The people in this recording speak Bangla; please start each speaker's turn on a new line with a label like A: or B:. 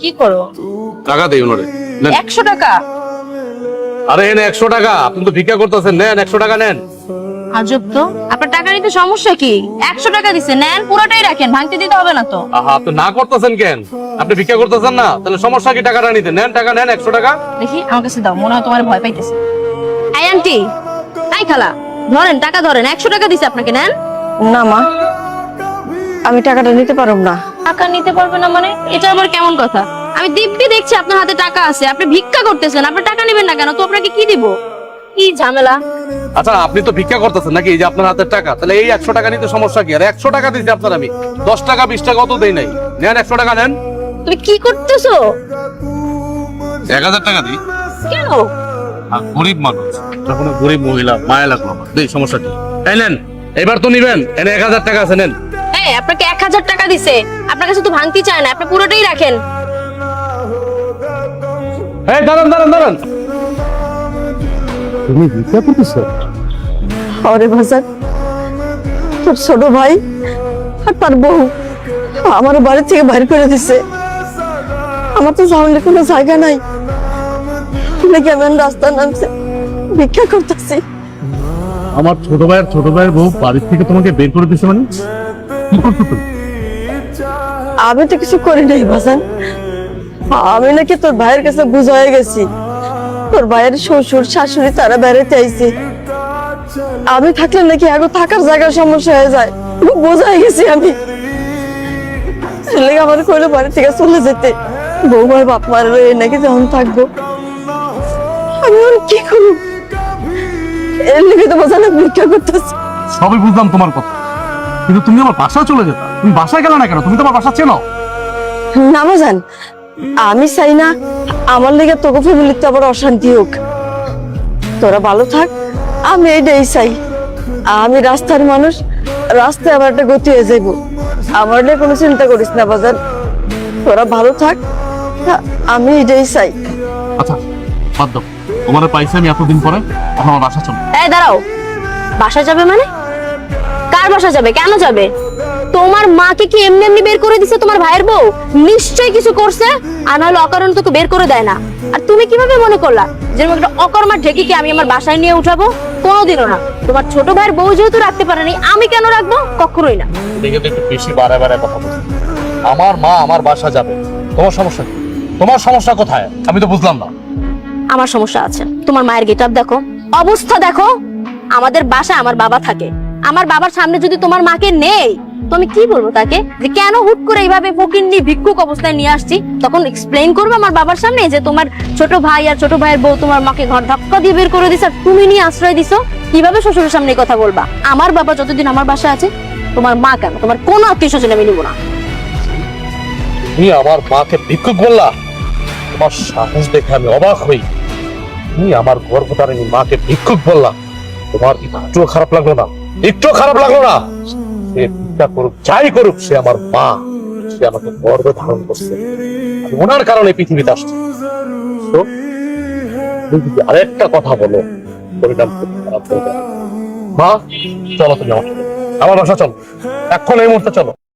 A: কি করো?
B: টাকা দেই ওনারে
A: একশো টাকা?
B: আরে এনে একশো টাকা। আপনি তো ভিক্ষা করতেছেন। নেন একশো টাকা নেন।
A: আজব তো। আপনার টাকা নিতে সমস্যা কি? একশো টাকা দিছে। নেন পুরোটাই রাখেন। ভাঙতে দিতে হবে না তো।
B: আহা আপনি না করতেছেন কেন? আপনি ভিক্ষা করতেছেন না? তাহলে সমস্যা কি টাকাটা নিতে? নেন টাকা নেন একশো টাকা।
A: দেখি আমার কাছে দাও। মনে হয় তোমার ভয় পাইতেছে। এই আন্টি। তাই খালা। ধরেন টাকা ধরেন। একশো টাকা দিছে আপনাকে। নেন।
C: না মা। আমি টাকাটা নিতে পারব না।
A: টাকা নিতে পারবে না মানে? এটা আবার কেমন কথা? আমি দিব্যি দেখছি আপনার হাতে টাকা আছে। আপনি ভিক্ষা করতেছেন আপনি টাকা নেবেন না কেন? তো আপনাকে কি দিব? কি ঝামেলা?
B: আচ্ছা আপনি তো ভিক্ষা করতেছেন নাকি? এই যে আপনার হাতের টাকা তাহলে এই একশো টাকা নিতে সমস্যা কি? আর একশো টাকা দিচ্ছি আপনার আমি। দশ টাকা বিশ টাকা অত দেই নাই। নেন একশো টাকা নেন।
A: তুমি কি করতেছো?
B: এক হাজার টাকা দিই।
A: কেন?
B: আর গরিব মানুষ তখন গরিব মহিলা মায়া লাগল আমার। দেই সমস্যা কি? এই নেন এবার তো নিবেন। এনে এক হাজার টাকা আছে নেন।
A: এই আপনাকে এক হাজার টাকা দিছে। আপনার কাছে তো ভাঙতি চায় না আপনি পুরোটাই রাখেন।
B: এই দাঁড়ান দাঁড়ান দাঁড়ান। তুমি ভিক্ষা করতেছো?
C: আরে ভাজান তোর ছোট ভাই আর তার বউ আমার বাড়ি থেকে বাইর করে দিছে। আমার তো সামনে কোনো জায়গা নাই। নাকি আমি রাস্তা নামছে ভিক্ষা করতেছি।
B: আমার ছোট ভাইয়ের ছোট ভাইয়ের বউ বাড়ির থেকে তোমাকে বের করে দিছে মানে?
C: আমি তো কিছু করি নাই ভাজান আমি নাকি তোর ভাইয়ের কাছে বুঝ গেছি। তোর ভাইয়ের শ্বশুর, শাশুড়ি তারা বেড়াতে আইছে। আমি থাকলে নাকি আগে থাকার জায়গার সমস্যা হয়ে যায়। গেছি আমি। আমার বাড়ি থেকে চলে যেতে। বৌমার বাপ মার নাকি যখন থাকব। আমি কি করব? এর লিখে তো বোঝা না ভিক্ষা করতেছি।
B: সবই বুঝলাম তোমার কথা। কিন্তু তুমি আমার বাসায় চলে যেতা। তুমি বাসায় গেলে না কেন? তুমি তো আমার বাসা চেনো।
C: না বাজান আমি চাই না আমার লেগে তোকে ফ্যামিলিতে আবার অশান্তি হোক। তোরা ভালো থাক আমি এইটাই চাই। আমি রাস্তার মানুষ রাস্তায় আবার একটা গতি হয়ে যাইব। আমার নিয়ে কোনো চিন্তা করিস না বাজান তোরা ভালো থাক আমি এটাই চাই।
B: আচ্ছা বাদ দাও। তোমার পাইছে আমি এতদিন পরে এখন আমার বাসা চলো।
A: এই দাঁড়াও। বাসা যাবে মানে? কার বাসা যাবে? কেন যাবে? তোমার মাকে কি এমনি এমনি বের করে দিছে তোমার ভাইয়ের বউ? নিশ্চয়ই কিছু করছে আর নাহলে অকারণ তোকে বের করে দেয় না। আর তুমি কীভাবে মনে করলা যে এরকম একটা অকর্মা ঢেকিকে আমি আমার বাসায় নিয়ে উঠাবো? কোনোদিনও না। তোমার ছোট ভাইয়ের বউ যেহেতু রাখতে পারেনি আমি কেন রাখব? কখনোই না।
B: এদিকে তো একটু বেশি বারে বারে কথা বলছো। আমার মা আমার বাসা যাবে। তোমার সমস্যা কি? তোমার সমস্যা কোথায়? আমি তো বুঝলাম না।
A: আমার সমস্যা আছে। তোমার মায়ের গেটআপ দেখো। অবস্থা দেখো। আমাদের বাসায় আমার বাবা থাকে। আমার বাবার সামনে যদি তোমার মাকে নেই, তো আমি কি বলব তাকে? যে কেন হুট করে এইভাবে ফকিন্নি ভিক্ষুক অবস্থায় নিয়ে আসছি? তখন এক্সপ্লেইন করব আমার বাবার সামনে যে তোমার ছোট ভাই আর ছোট ভাইয়ের বউ তোমার মাকে ঘর ধাক্কা দিয়ে বের করে দিছে, আর তুমি নিয়ে আশ্রয় দিছো? কীভাবে শ্বশুরের সামনে কথা বলবা? আমার বাবা যতদিন আমার বাসায় আছে, তোমার মা কেন? তোমার কোনো আত্মীয় স্বজন আমি নিবো না।
B: তুমি আমার মাকে ভিক্ষুক বললা? তোমার সাহস দেখে আমি অবাক হই। তুমি আমার গর্ভধারিণী মাকে ভিক্ষুক বললা? তোমার একটু খারাপ লাগল না? একটু খারাপ লাগল না। সে চিন্তা করুক, যাই করুক, সে আমার মা। সে আমাকে গর্বে ধারণ করছে। ওনার কারণে পৃথিবীতে আসছে। আরেকটা কথা বলো, পরিণাম। মা, চলো তুমি আমার বাসা চলো। এখন এই মুহূর্তে চলো।